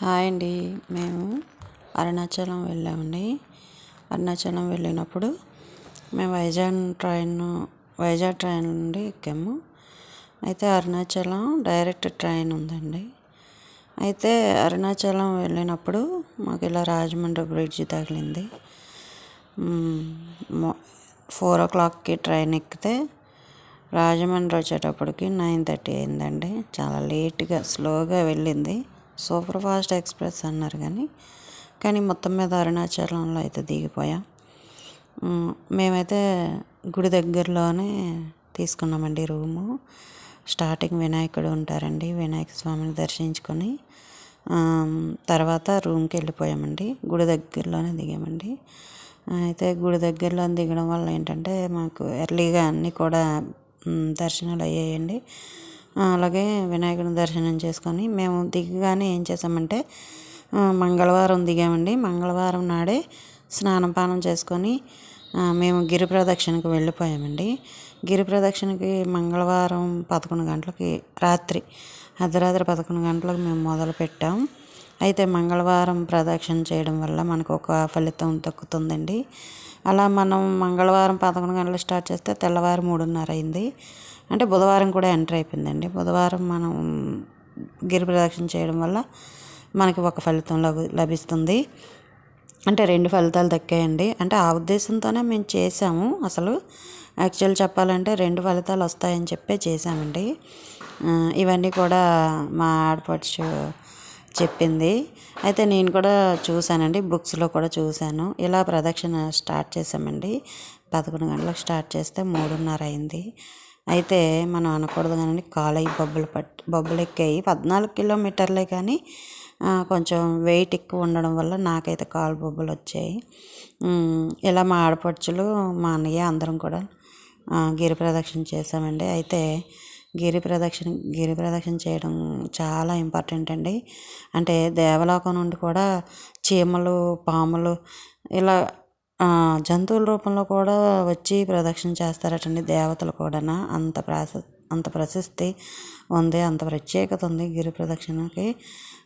Hi అండి. మేము అరుణాచలం వెళ్ళామండి. అరుణాచలం వెళ్ళినప్పుడు మేము వైజాగ్ ట్రైన్ వైజాగ్ ట్రైన్ నుండి ఎక్కాము. అయితే అరుణాచలం డైరెక్ట్ ట్రైన్ ఉందండి. అయితే అరుణాచలం వెళ్ళినప్పుడు మాకు ఇలా రాజమండ్రి బ్రిడ్జ్ తగిలింది. ఫోర్ ఓ క్లాక్కి ట్రైన్ ఎక్కితే రాజమండ్రి వచ్చేటప్పటికి నైన్ థర్టీ అయిందండి. చాలా లేట్గా స్లోగా వెళ్ళింది. సూపర్ ఫాస్ట్ ఎక్స్ప్రెస్ అన్నారు కానీ కానీ మొత్తం మీద అరుణాచలంలో అయితే దిగిపోయాం. మేమైతే గుడి దగ్గరలోనే తీసుకున్నామండి రూము. స్టార్టింగ్ వినాయకుడు ఉంటారండి వినాయక స్వామిని దర్శించుకొని తర్వాత రూమ్కి వెళ్ళిపోయామండి గుడి దగ్గరలోనే దిగామండి. అయితే గుడి దగ్గరలో దిగడం వల్ల ఏంటంటే మాకు ఎర్లీగా అన్నీ కూడా దర్శనాలు అయ్యాయండి. అలాగే వినాయకుని దర్శనం చేసుకొని మేము దిగగానే ఏం చేసామంటే మంగళవారం దిగామండి. మంగళవారం నాడే స్నానం పానం చేసుకొని మేము గిరి ప్రదక్షిణకు వెళ్ళిపోయామండి. గిరి ప్రదక్షిణకి మంగళవారం పదకొండు గంటలకి రాత్రి అర్ధరాత్రి పదకొండు గంటలకు మేము మొదలు పెట్టాం. అయితే మంగళవారం ప్రదక్షిణ చేయడం వల్ల మనకు ఒక ఫలితం దక్కుతుందండి. అలా మనం మంగళవారం పదకొండు గంటలు స్టార్ట్ చేస్తే తెల్లవారు మూడున్నర అయింది. అంటే బుధవారం కూడా ఎంటర్ అయిపోయిందండి. బుధవారం మనం గిరి ప్రదక్షిణ చేయడం వల్ల మనకి ఒక ఫలితం లభి లభిస్తుంది. అంటే రెండు ఫలితాలు దక్కాయండి. అంటే ఆ ఉద్దేశంతోనే మేము చేసాము అసలు యాక్చువల్ చెప్పాలంటే రెండు ఫలితాలు వస్తాయని చెప్పే చేసామండి ఇవన్నీ కూడా మా ఆడపడుచు చెప్పింది. అయితే నేను కూడా చూశానండి. బుక్స్లో కూడా చూశాను. ఇలా ప్రదక్షిణ స్టార్ట్ చేసామండి పదకొండు గంటలకు స్టార్ట్ చేస్తే మూడున్నర అయింది. అయితే మనం అనకూడదు కానీ కాలయ్యి బొబ్బలు పట్టి బొబ్బలు ఎక్కాయి పద్నాలుగు కిలోమీటర్లే కానీ కొంచెం వెయిట్ ఎక్కువ ఉండడం వల్ల నాకైతే కాలు బొబ్బలు వచ్చాయి. ఇలా మా ఆడపడుచులు మా అన్నయ్య అందరం కూడా గిరి ప్రదక్షిణ చేసామండి అయితే గిరి ప్రదక్షిణ గిరి ప్రదక్షిణ చేయడం చాలా ఇంపార్టెంట్ అండి. అంటే దేవలోకం నుండి కూడా చీమలు పాములు ఇలా జంతువుల రూపంలో కూడా వచ్చి ప్రదక్షిణ చేస్తారటండి దేవతలు కూడా అంత ప్రాస అంత ప్రశస్తి ఉంది అంత ప్రత్యేకత ఉంది గిరి ప్రదక్షిణకి.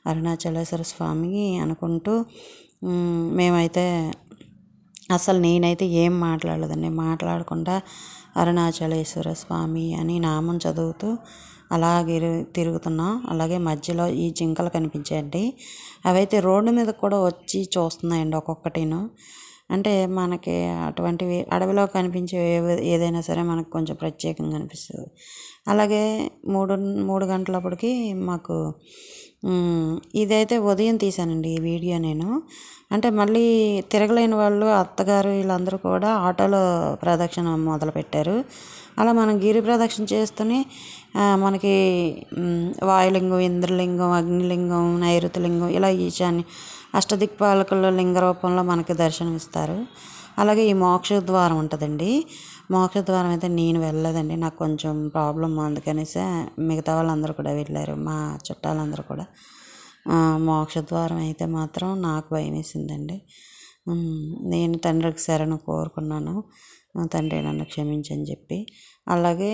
అరుణాచలేశ్వర స్వామి అనుకుంటూ మేమైతే అసలు నేనైతే ఏం మాట్లాడలేదండి. మాట్లాడకుండా అరుణాచలేశ్వర స్వామి అని నామం చదువుతూ అలాగే తిరుగుతున్నాం. అలాగే మధ్యలో ఈ జింకలు కనిపించాయండి. అవైతే రోడ్డు మీద కూడా వచ్చి చూస్తున్నాయండి ఒక్కొక్కటిను. అంటే మనకి అటువంటివి అడవిలో కనిపించే ఏదైనా సరే మనకు కొంచెం ప్రత్యేకంగా అనిపిస్తుంది. అలాగే మూడు మూడు గంటలప్పటికి మాకు ఇదైతే ఉదయం తీశానండి ఈ వీడియో నేను. అంటే మళ్ళీ తిరగలేని వాళ్ళు అత్తగారు వీళ్ళందరూ కూడా ఆటోలో ప్రదక్షిణ మొదలుపెట్టారు. అలా మనం గిరి ప్రదక్షిణ చేస్తూనే మనకి వాయులింగం ఇంద్రలింగం అగ్నిలింగం నైరుతిలింగం ఇలా ఈశాన్య అష్టదిక్పాలకుల లింగ రూపంలో మనకి దర్శనం ఇస్తారు అలాగే ఈ మోక్ష ద్వారం ఉంటుందండి. మోక్ష ద్వారం అయితే నేను వెళ్ళలేదండి నాకు కొంచెం ప్రాబ్లం అందుకనేసి మిగతా వాళ్ళందరూ కూడా వెళ్ళారు. మా చుట్టాలందరూ కూడా. మోక్ష ద్వారం అయితే మాత్రం నాకు భయం వేసిందండి నేను తండ్రికి శరణు కోరుకున్నాను. తండ్రి నన్ను క్షమించని చెప్పి. అలాగే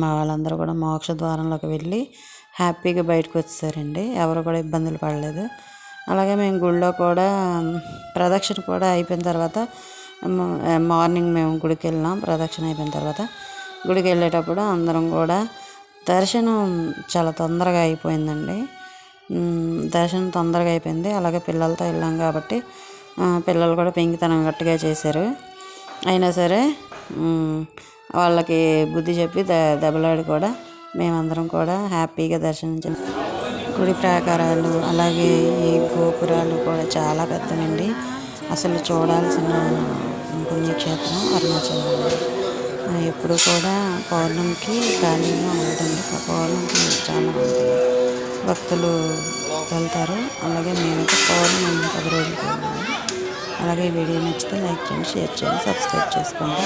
మా వాళ్ళందరూ కూడా మోక్ష ద్వారంలోకి వెళ్ళి హ్యాపీగా బయటకు వచ్చేసారండి. ఎవరు కూడా ఇబ్బందులు పడలేదు. అలాగే మేము గుళ్ళో కూడా ప్రదక్షిణ కూడా అయిపోయిన తర్వాత మార్నింగ్ మేము గుడికి వెళ్ళాం ప్రదక్షిణ అయిపోయిన తర్వాత. గుడికి వెళ్ళేటప్పుడు అందరం కూడా దర్శనం చాలా తొందరగా అయిపోయిందండి. దర్శనం తొందరగా అయిపోయింది. అలాగే పిల్లలతో వెళ్ళాం కాబట్టి పిల్లలు కూడా పెంకితనం గట్టిగా చేశారు. అయినా సరే వాళ్ళకి బుద్ధి చెప్పి ద దెబ్బలాడి కూడా మేమందరం కూడా హ్యాపీగా దర్శనం చేస్తాం గుడి ప్రాకారాలు అలాగే ఈ గోపురాలు కూడా చాలా పెద్దవండి. అసలు చూడాల్సిన పుణ్యక్షేత్రం అరుణాచలం. ఎప్పుడు కూడా పౌర్ణమికి ఖాళీగా ఉండదండి. పౌర్ణమికి చాలా మంది భక్తులు వెళ్తారు. అలాగే మేమైతే పౌర్ణమి పది రోజులకి వెళ్ళాము. అలాగే వీడియో నచ్చితే లైక్ చేయండి షేర్ చేయండి సబ్స్క్రైబ్ చేసుకోండి.